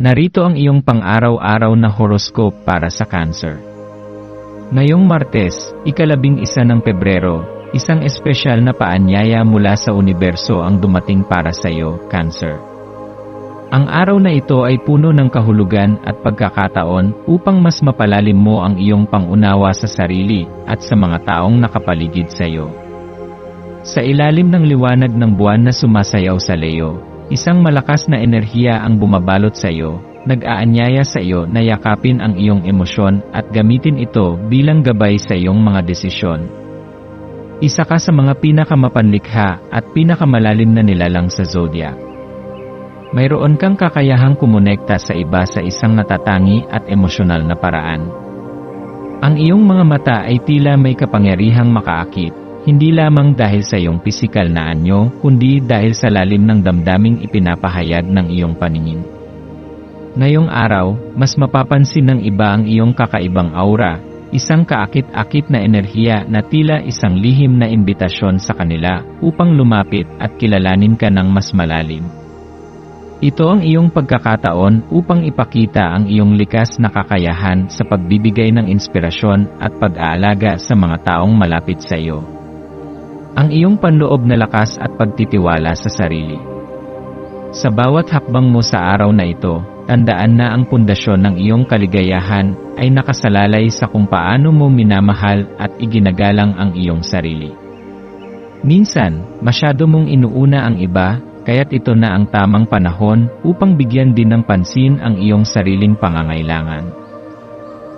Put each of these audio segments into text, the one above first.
Narito ang iyong pang-araw-araw na horoscope para sa Cancer. Ngayong Martes, ikalabing isa ng Pebrero, isang espesyal na paanyaya mula sa universo ang dumating para sa iyo, Cancer. Ang araw na ito ay puno ng kahulugan at pagkakataon upang mas mapalalim mo ang iyong pangunawa sa sarili at sa mga taong nakapaligid sa iyo. Sa ilalim ng liwanag ng buwan na sumasayaw sa Leo, Isang malakas na enerhiya ang bumabalot sa iyo, nag-aanyaya sa iyo na yakapin ang iyong emosyon at gamitin ito bilang gabay sa iyong mga desisyon. Isa ka sa mga pinakamapanlikha at pinakamalalim na nilalang sa zodiac. Mayroon kang kakayahang kumonekta sa iba sa isang natatangi at emosyonal na paraan. Ang iyong mga mata ay tila may kapangyarihang makaakit, hindi lamang dahil sa iyong pisikal na anyo, kundi dahil sa lalim ng damdaming ipinapahayag ng iyong paningin. Ngayong araw, mas mapapansin ng iba ang iyong kakaibang aura, isang kaakit-akit na enerhiya na tila isang lihim na imbitasyon sa kanila upang lumapit at kilalanin ka ng mas malalim. Ito ang iyong pagkakataon upang ipakita ang iyong likas na kakayahan sa pagbibigay ng inspirasyon at pag-aalaga sa mga taong malapit sa iyo. Ang iyong panloob na lakas at pagtitiwala sa sarili. Sa bawat hakbang mo sa araw na ito, tandaan na ang pundasyon ng iyong kaligayahan ay nakasalalay sa kung paano mo minamahal at iginagalang ang iyong sarili. Minsan, masyado mong inuuna ang iba, kaya't ito na ang tamang panahon upang bigyan din ng pansin ang iyong sariling pangangailangan.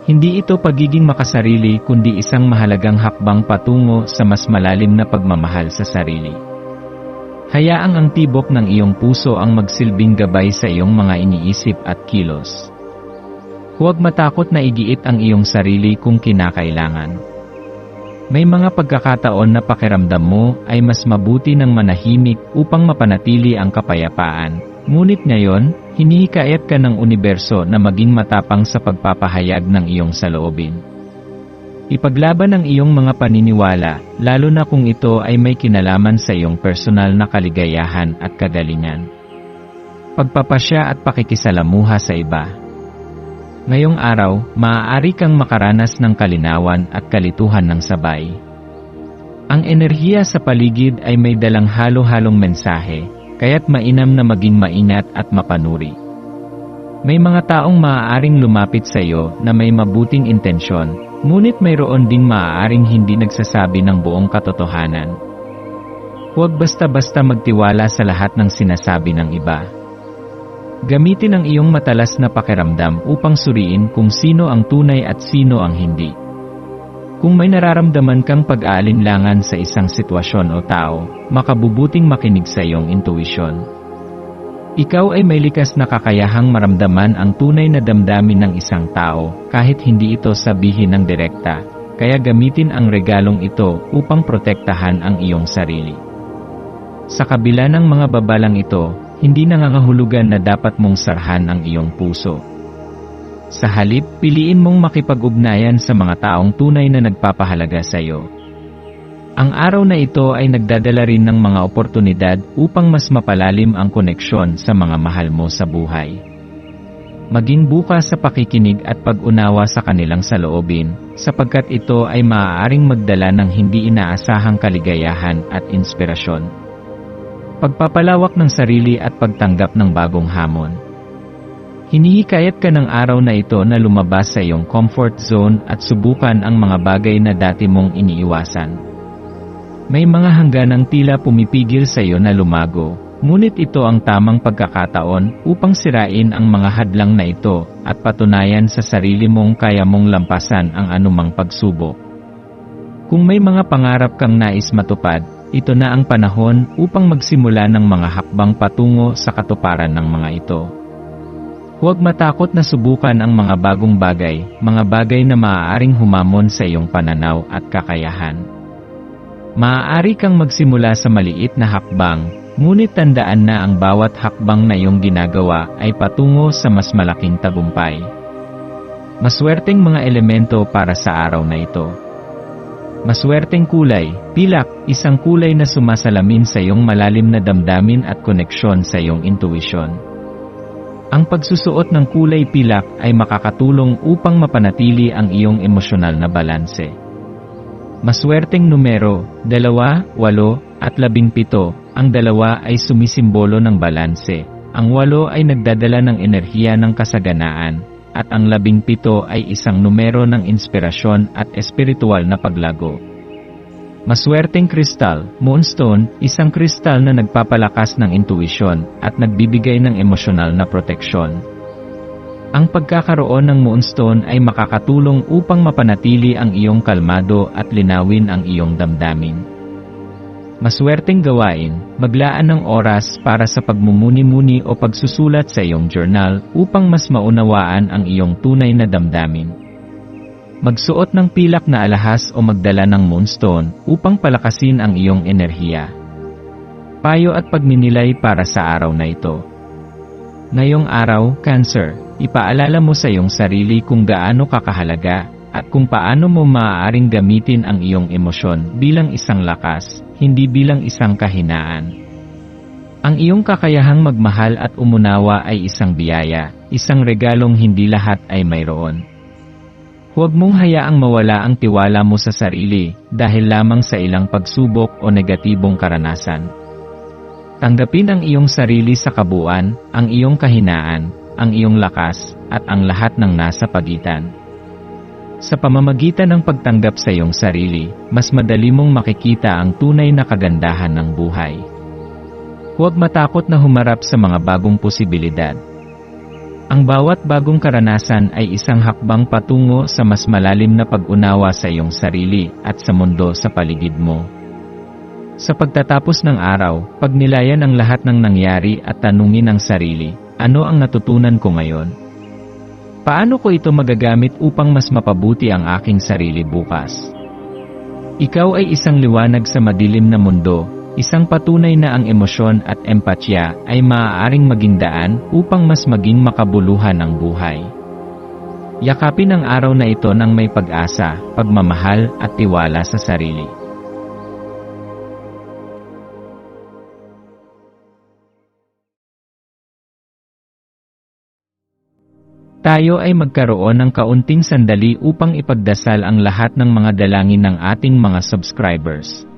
Hindi ito pagiging makasarili kundi isang mahalagang hakbang patungo sa mas malalim na pagmamahal sa sarili. Hayaang ang tibok ng iyong puso ang magsilbing gabay sa iyong mga iniisip at kilos. Huwag matakot na igiit ang iyong sarili kung kinakailangan. May mga pagkakataon na pakiramdam mo ay mas mabuti ng manahimik upang mapanatili ang kapayapaan Ngunit ngayon, hinihikayat ka ng universo na maging matapang sa pagpapahayag ng iyong saloobin. Ipaglaban ang iyong mga paniniwala, lalo na kung ito ay may kinalaman sa iyong personal na kaligayahan at kagalingan. Pagpapasya at pakikisalamuha sa iba. Ngayong araw, maaari kang makaranas ng kalinawan at kalituhan ng sabay. Ang enerhiya sa paligid ay may dalang halo-halong mensahe, kaya't mainam na maging maingat at mapanuri. May mga taong maaaring lumapit sa iyo na may mabuting intensyon, ngunit mayroon ding maaaring hindi nagsasabi ng buong katotohanan. Huwag basta-basta magtiwala sa lahat ng sinasabi ng iba. Gamitin ang iyong matalas na pakiramdam upang suriin kung sino ang tunay at sino ang hindi. Kung may nararamdaman kang pag-aalinlangan sa isang sitwasyon o tao, makabubuting makinig sa iyong intuisyon. Ikaw ay may likas na kakayahang maramdaman ang tunay na damdamin ng isang tao kahit hindi ito sabihin ng direkta, kaya gamitin ang regalong ito upang protektahan ang iyong sarili. Sa kabila ng mga babalang ito, hindi nangangahulugan na dapat mong sarhan ang iyong puso sa halip, piliin mong makipag-ugnayan sa mga taong tunay na nagpapahalaga sa iyo. Ang araw na ito ay nagdadala rin ng mga oportunidad upang mas mapalalim ang koneksyon sa mga mahal mo sa buhay. Maging bukas sa pakikinig at pag-unawa sa kanilang saloobin, sapagkat ito ay maaaring magdala ng hindi inaasahang kaligayahan at inspirasyon. Pagpapalawak ng sarili at pagtanggap ng bagong hamon. Hinihikayat ka ng araw na ito na lumabas sa iyong comfort zone at subukan ang mga bagay na dati mong iniiwasan. May mga hangganang tila pumipigil sa iyo na lumago, ngunit ito ang tamang pagkakataon upang sirain ang mga hadlang na ito at patunayan sa sarili mong kaya mong lampasan ang anumang pagsubok. Kung may mga pangarap kang nais matupad, ito na ang panahon upang magsimula ng mga hakbang patungo sa katuparan ng mga ito. Huwag matakot na subukan ang mga bagong bagay, mga bagay na maaaring humamon sa iyong pananaw at kakayahan. Maaari kang magsimula sa maliit na hakbang, ngunit tandaan na ang bawat hakbang na iyong ginagawa ay patungo sa mas malaking tagumpay. Maswerteng mga elemento para sa araw na ito. Maswerteng kulay, pilak, isang kulay na sumasalamin sa iyong malalim na damdamin at koneksyon sa iyong intuition. Ang pagsusuot ng kulay pilak ay makakatulong upang mapanatili ang iyong emosyonal na balanse. Maswerteng numero, dalawa, walo, at labing pito, ang dalawa ay sumisimbolo ng balanse, ang walo ay nagdadala ng enerhiya ng kasaganaan, at ang labing pito ay isang numero ng inspirasyon at espiritual na paglago. Maswerteng kristal, moonstone, isang kristal na nagpapalakas ng intuisyon at nagbibigay ng emosyonal na proteksyon. Ang pagkakaroon ng moonstone ay makakatulong upang mapanatili ang iyong kalmado at linawin ang iyong damdamin. Maswerteng gawain, maglaan ng oras para sa pagmumuni-muni o pagsusulat sa iyong journal upang mas maunawaan ang iyong tunay na damdamin. Magsuot ng pilak na alahas o magdala ng moonstone upang palakasin ang iyong enerhiya. Payo at pagninilay para sa araw na ito. Ngayong araw, Cancer, ipaalala mo sa iyong sarili kung gaano kakahalaga at kung paano mo maaaring gamitin ang iyong emosyon bilang isang lakas, hindi bilang isang kahinaan. Ang iyong kakayahang magmahal at umunawa ay isang biyaya, isang regalong hindi lahat ay mayroon. Huwag mong hayaang mawala ang tiwala mo sa sarili dahil lamang sa ilang pagsubok o negatibong karanasan. Tanggapin ang iyong sarili sa kabuuan, ang iyong kahinaan, ang iyong lakas, at ang lahat ng nasa pagitan. Sa pamamagitan ng pagtanggap sa iyong sarili, mas madali mong makikita ang tunay na kagandahan ng buhay. Huwag matakot na humarap sa mga bagong posibilidad. Ang bawat bagong karanasan ay isang hakbang patungo sa mas malalim na pag-unawa sa iyong sarili at sa mundo sa paligid mo. Sa pagtatapos ng araw, pagnilayan ang lahat ng nangyari at tanungin ang sarili, ano ang natutunan ko ngayon? Paano ko ito magagamit upang mas mapabuti ang aking sarili bukas? Ikaw ay isang liwanag sa madilim na mundo, Isang patunay na ang emosyon at empatya ay maaaring maging daan upang mas maging makabuluhan ang buhay. Yakapin ang araw na ito ng may pag-asa, pagmamahal at tiwala sa sarili. Tayo ay magkaroon ng kaunting sandali upang ipagdasal ang lahat ng mga dalangin ng ating mga subscribers